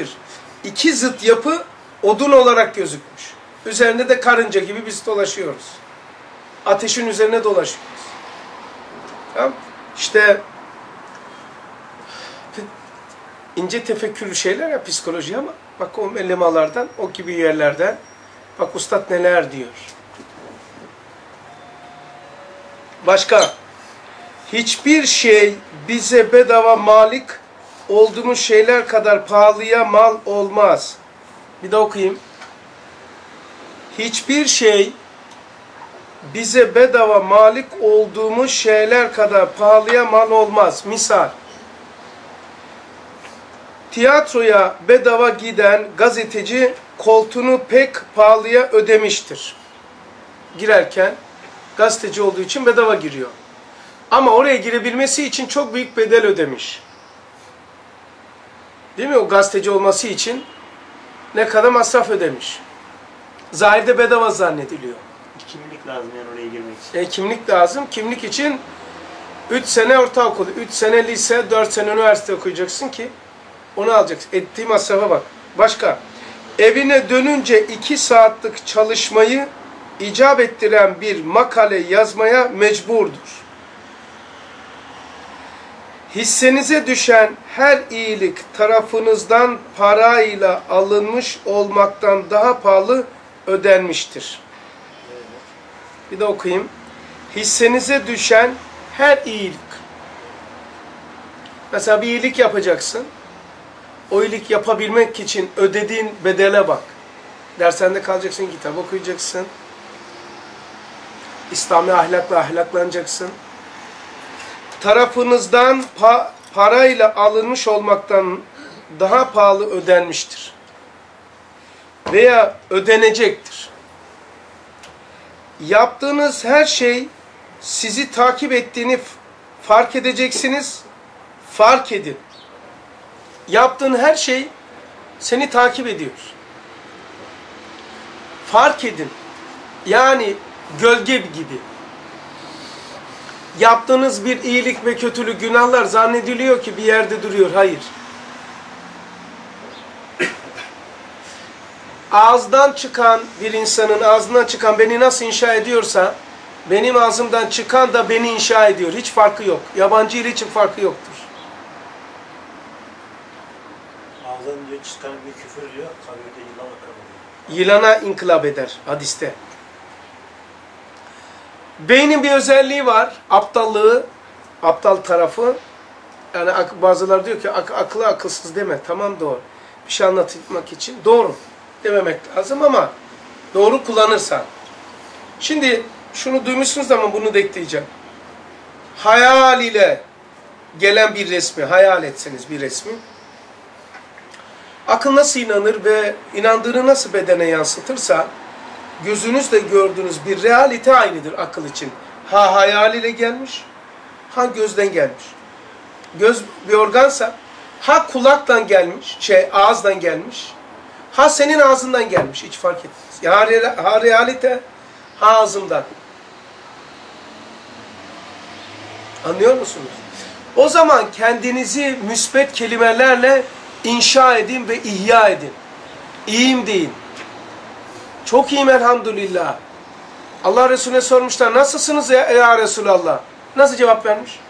eşittir. İki zıt yapı odun olarak gözükmüş. Üzerinde de karınca gibi biz dolaşıyoruz. Ateşin üzerine dolaşıyoruz. Tamam İşte ince tefekkürlü şeyler ya psikoloji ama bak o lemalardan, o gibi yerlerden bak ustad neler diyor. Başka hiçbir şey bize bedava malik olduğumuz şeyler kadar pahalıya mal olmaz. Bir de okuyayım. Hiçbir şey bize bedava malik olduğumuz şeyler kadar pahalıya mal olmaz. Misal, tiyatroya bedava giden gazeteci koltuğunu pek pahalıya ödemiştir. Girerken gazeteci olduğu için bedava giriyor. Ama oraya girebilmesi için çok büyük bedel ödemiş. Değil mi? O gazeteci olması için ne kadar masraf ödemiş. Zahirde bedava zannediliyor. Kimlik lazım yani oraya girmek için. E, kimlik lazım. Kimlik için 3 sene ortaokul, 3 sene lise, 4 sene üniversite okuyacaksın ki onu alacaksın. Ettiği masrafa bak. Başka. Evine dönünce 2 saatlik çalışmayı icap ettiren bir makale yazmaya mecburdur. Hissenize düşen her iyilik tarafınızdan parayla alınmış olmaktan daha pahalı ödenmiştir. Bir de okuyayım. Hissenize düşen her iyilik. Mesela bir iyilik yapacaksın. O iyilik yapabilmek için ödediğin bedele bak. Dersende kalacaksın, kitap okuyacaksın. İslami ahlakla ahlaklanacaksın. Tarafınızdan pa parayla alınmış olmaktan daha pahalı ödenmiştir. Veya ödenecektir. Yaptığınız her şey sizi takip ettiğini fark edeceksiniz. Fark edin. Yaptığın her şey seni takip ediyor. Fark edin. Yani gölge gibi. Yaptığınız bir iyilik ve kötülük, günahlar zannediliyor ki bir yerde duruyor. Hayır. Ağızdan çıkan bir insanın ağzından çıkan beni nasıl inşa ediyorsa benim ağzımdan çıkan da beni inşa ediyor. Hiç farkı yok. Yabancı ile için farkı yoktur. Ağzından diyor çıkan bir küfür diyor, kabirde yılan akar. Yılana inkılap eder hadiste. Beynin bir özelliği var. Aptallığı, aptal tarafı. Yani bazıları diyor ki ak akıllı akılsız deme. Tamam doğru. Bir şey anlatmak için doğru dememek lazım ama doğru kullanırsan. Şimdi şunu duymuşsunuz ama bunu da ekleyeceğim. Hayal ile gelen bir resmi, hayal etseniz bir resmi. Akıl nasıl inanır ve inandığını nasıl bedene yansıtırsa gözünüzle gördüğünüz bir realite aynıdır akıl için. Ha hayal ile gelmiş, ha gözden gelmiş. Göz bir organsa ha kulaktan gelmiş, şey ağızdan gelmiş, ha senin ağzından gelmiş hiç fark etmez. Ya ha, re- ha realite, ha ağzımdan. Anlıyor musunuz? O zaman kendinizi müsbet kelimelerle inşa edin ve ihya edin. İyiyim deyin. Çok iyiyim elhamdülillah. Allah Resulüne sormuşlar nasılsınız ya, ya Resulallah? Nasıl cevap vermiş?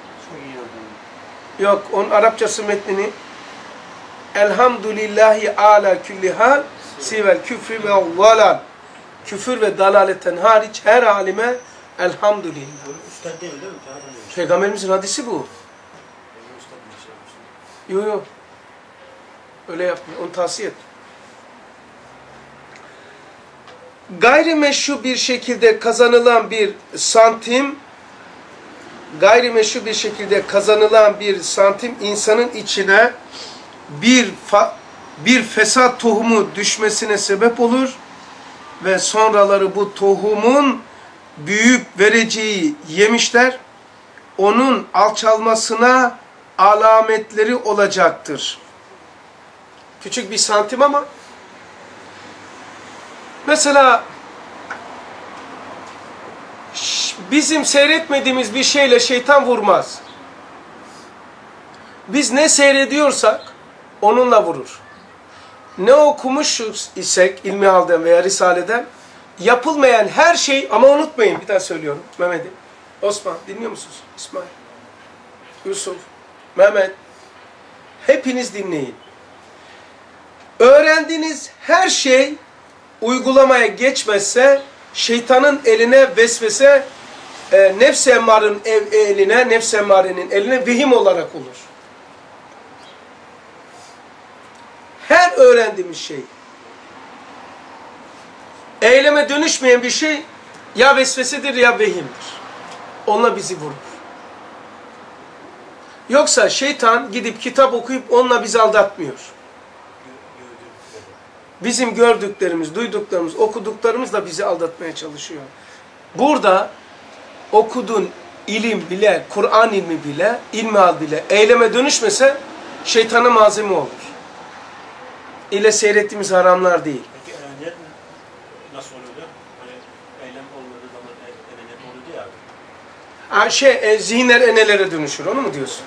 Çok. Yok onun Arapçası metnini Elhamdülillahi ala külli hal sivel küfri ve valal. Küfür ve dalaletten hariç her alime elhamdülillah. Üstten değil değil mi? Peygamberimizin hadisi bu. Şey. Yok yok. Öyle yapmıyor. Onu tavsiye et. Gayrimeşru bir şekilde kazanılan bir santim gayrimeşru bir şekilde kazanılan bir santim insanın içine bir fa- bir fesat tohumu düşmesine sebep olur ve sonraları bu tohumun büyüyüp vereceği yemişler onun alçalmasına alametleri olacaktır. Küçük bir santim ama mesela bizim seyretmediğimiz bir şeyle şeytan vurmaz. Biz ne seyrediyorsak onunla vurur. ne okumuş isek ilmihalden veya risaleden yapılmayan her şey ama unutmayın bir daha söylüyorum Mehmet'im. Osman dinliyor musunuz? İsmail, Yusuf, Mehmet hepiniz dinleyin. Öğrendiğiniz her şey uygulamaya geçmezse şeytanın eline vesvese, e, nefs-i emmarın ev, eline, nefs-i emmarenin eline vehim olarak olur. Her öğrendiğimiz şey eyleme dönüşmeyen bir şey ya vesvesedir ya vehimdir. Onunla bizi vurur. Yoksa şeytan gidip kitap okuyup onunla bizi aldatmıyor. Bizim gördüklerimiz, duyduklarımız, okuduklarımız da bizi aldatmaya çalışıyor. Burada okudun ilim bile, Kur'an ilmi bile, ilmihal bile eyleme dönüşmese şeytana malzeme olur. İle seyrettiğimiz haramlar değil. Peki nasıl oluyordu? Hani eylem olmadığı zaman e- emaniyet oluyordu ya. Ha, şey, e, zihinler enelere dönüşür, onu mu diyorsun?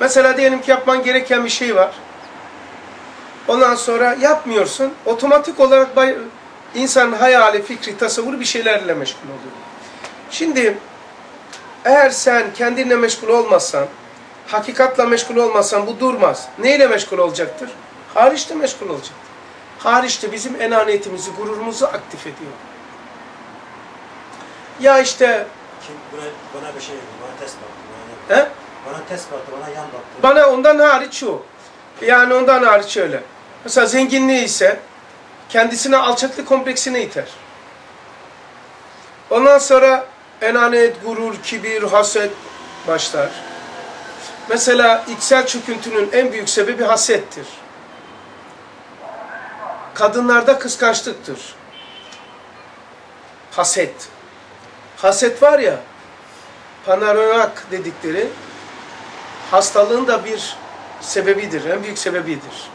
Mesela diyelim ki yapman gereken bir şey var. Ondan sonra yapmıyorsun. Otomatik olarak insanın hayali, fikri, tasavvuru bir şeylerle meşgul oluyor. Şimdi eğer sen kendinle meşgul olmazsan, hakikatla meşgul olmazsan bu durmaz. Neyle meşgul olacaktır? Hariçte meşgul olacaktır. Hariçte bizim enaniyetimizi, gururumuzu aktif ediyor. Ya işte Kim buna, bana bir şey yaptı, bana test baktı, bana, he? bana test baktı, bana yan baktı. Bana ondan hariç şu. Yani ondan hariç şöyle. Mesela zenginliği ise kendisine alçaklık kompleksine iter. Ondan sonra enanet, gurur, kibir, haset başlar. Mesela içsel çöküntünün en büyük sebebi hasettir. Kadınlarda kıskançlıktır. Haset. Haset var ya, panorak dedikleri hastalığın da bir sebebidir, en büyük sebebidir.